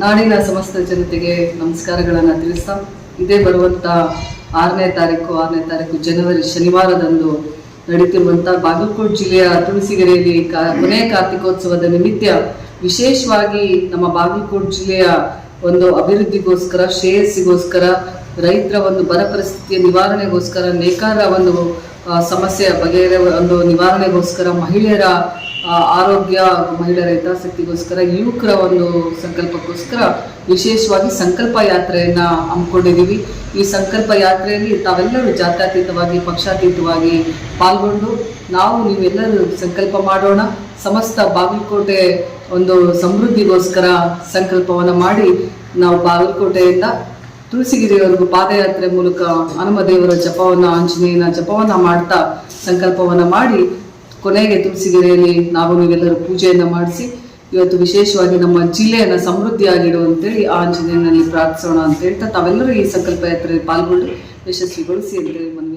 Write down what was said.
ನಾಡಿನ ಸಮಸ್ತ ಜನತೆಗೆ ನಮಸ್ಕಾರಗಳನ್ನು ತಿಳಿಸ್ತಾ, ಇದೇ ಬರುವಂಥ ಆರನೇ ತಾರೀಕು ಆರನೇ ತಾರೀಕು ಜನವರಿ ಶನಿವಾರದಂದು ನಡೀತಿರುವಂಥ ಬಾಗಲಕೋಟೆ ಜಿಲ್ಲೆಯ ತುಳಸಿಗೆರೆಯಲ್ಲಿ ಕಾ- ಕೊನೆಯ ಕಾರ್ತಿಕೋತ್ಸವದ ನಿಮಿತ್ತ ವಿಶೇಷವಾಗಿ ನಮ್ಮ ಬಾಗಲಕೋಟೆ ಜಿಲ್ಲೆಯ ಒಂದು ಅಭಿವೃದ್ಧಿಗೋಸ್ಕರ, ಶ್ರೇಯಸ್ಸಿಗೋಸ್ಕರ, ರೈತರ ಒಂದು ಬರ ಪರಿಸ್ಥಿತಿಯ ನಿವಾರಣೆಗೋಸ್ಕರ, ನೇಕಾರ ಒಂದು ಸಮಸ್ಯೆ, ಬಗೆಹರ ಒಂದು ನಿವಾರಣೆಗೋಸ್ಕರ ಮಹಿಳೆಯರ ಆರೋಗ್ಯ, ಮಹಿಳೆಯರ ಹಿತಾಸಕ್ತಿಗೋಸ್ಕರ ಯುವಕರ ಒಂದು ಸಂಕಲ್ಪಕ್ಕೋಸ್ಕರ ವಿಶೇಷವಾಗಿ ಸಂಕಲ್ಪ ಯಾತ್ರೆಯನ್ನ ಹಮ್ಮಿಕೊಂಡಿದ್ದೀವಿ. ಈ ಸಂಕಲ್ಪ ಯಾತ್ರೆಯಲ್ಲಿ ತಾವೆಲ್ಲರೂ ಜಾತ್ಯತೀತವಾಗಿ, ಪಕ್ಷಾತೀತವಾಗಿ ಪಾಲ್ಗೊಂಡು ನಾವು ನೀವೆಲ್ಲರೂ ಸಂಕಲ್ಪ ಮಾಡೋಣ. ಸಮಸ್ತ ಬಾಗಲಕೋಟೆ ಒಂದು ಸಮೃದ್ಧಿಗೋಸ್ಕರ ಸಂಕಲ್ಪವನ್ನು ಮಾಡಿ ನಾವು ಬಾಗಲಕೋಟೆಯಿಂದ ತುಳಸಿಗಿರಿಯವರೆಗೂ ಪಾದಯಾತ್ರೆ ಮೂಲಕ ಹನುಮದೇವರ ಜಪವನ್ನು, ಆಂಜನೇಯನ ಜಪವನ್ನ ಮಾಡ್ತಾ ಸಂಕಲ್ಪವನ್ನ ಮಾಡಿ ಕೊನೆಗೆ ತುಳಸಿಗಿರಿಯಲ್ಲಿ ನಾವು ನೀವೆಲ್ಲರೂ ಪೂಜೆಯನ್ನು ಮಾಡಿಸಿ ಇವತ್ತು ವಿಶೇಷವಾಗಿ ನಮ್ಮ ಜಿಲ್ಲೆಯನ್ನ ಸಮೃದ್ಧಿಯಾಗಿಡು ಅಂತೇಳಿ ಆ ಆಂಜನೇಯನಲ್ಲಿ ಪ್ರಾರ್ಥಿಸೋಣ ಅಂತ ಹೇಳ್ತಾ ತಾವೆಲ್ಲರೂ ಈ ಸಂಕಲ್ಪ ಯಾತ್ರೆಯಲ್ಲಿ ಪಾಲ್ಗೊಂಡು ಯಶಸ್ವಿಗೊಳಿಸಿ ಅಂತೇಳಿ